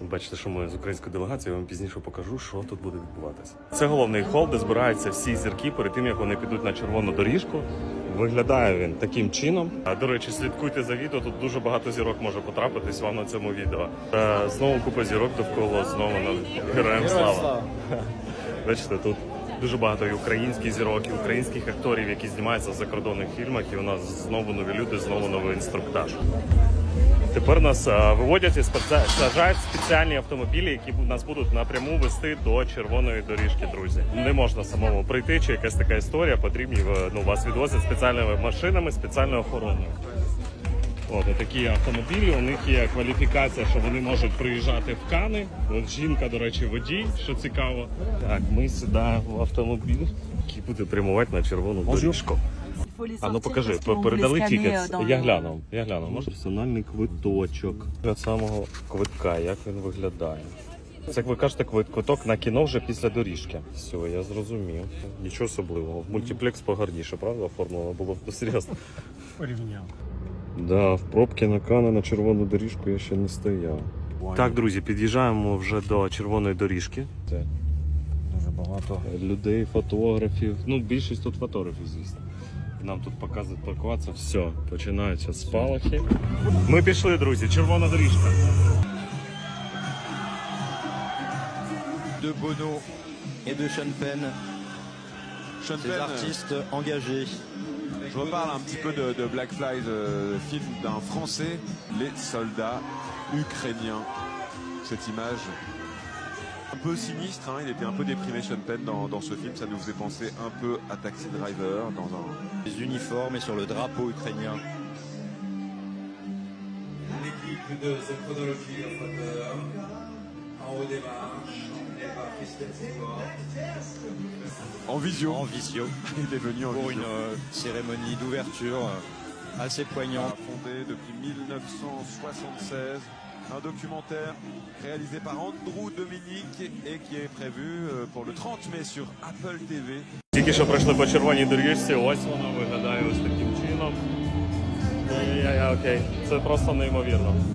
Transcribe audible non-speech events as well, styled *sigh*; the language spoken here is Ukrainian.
Бачите, що ми з українською делегацією я вам пізніше покажу, що тут буде відбуватися. Це головний хол, де збираються всі зірки перед тим, як вони підуть на червону доріжку. Виглядає він таким чином. А до речі, слідкуйте за відео. Тут дуже багато зірок може потрапитись вам на цьому відео. Та Знову купа зірок довкола, знову на героям слава. Бачите, тут дуже багато і українських зірок, і українських акторів, які знімаються в закордонних фільмах. І у нас знову нові люди, знову новий інструктаж. Тепер нас е, виводять і в спеціальні автомобілі, які нас будуть напряму вести до червоної доріжки, друзі. Не можна самому прийти, чи якась така історія. Потрібні е, ну вас відвозять спеціальними машинами, спеціальною охороною. От такі автомобілі. У них є кваліфікація, що вони можуть приїжджати в Кани. От жінка, до речі, водій, що цікаво. Так, ми сідаємо в автомобіль, який буде прямувати на червону доріжку. А ну покажи, передали тікет. Я глянув, я глянув. Може персональний квиточок від самого квитка, як він виглядає. Це як ви кажете, квиток на кіно вже після доріжки. Все, я зрозумів. Нічого особливого. В мультиплекс погарніше, правда, оформлено було серйозно. Порівняв. Да, в пробки на кана на червону доріжку я ще не стояв. Так, друзі, під'їжджаємо вже до червоної доріжки. Це Дуже багато. людей, фотографів. Ну, більшість тут фотографів, звісно. Нам тут показують паркуватися. Все, починаються спалахи. Ми пішли, друзі, червона доріжка. de Bono et de Sean Penn, Sean Penn, artistes engagés. Je reparle un petit peu de, de Black Fly, de film d'un Français, les soldats ukrainiens. Cette image un peu sinistre, hein, il était un peu déprimé Sean Penn dans, dans ce film, ça nous faisait penser un peu à Taxi Driver, dans un... Les uniformes et sur le drapeau ukrainien. L'équipe de The Chronology of Thunder, en haut des marches, En visio, En visio *laughs* il est venu en pour visio. une euh, cérémonie d'ouverture euh, assez poignante. Fondé depuis 1976, un documentaire réalisé par Andrew Dominique et qui est prévu euh, pour le 30 mai sur Apple TV. Тільки що пройшли по червоній доріжці, ось вона виглядає ось таким чином. Я, я, окей, це просто неймовірно.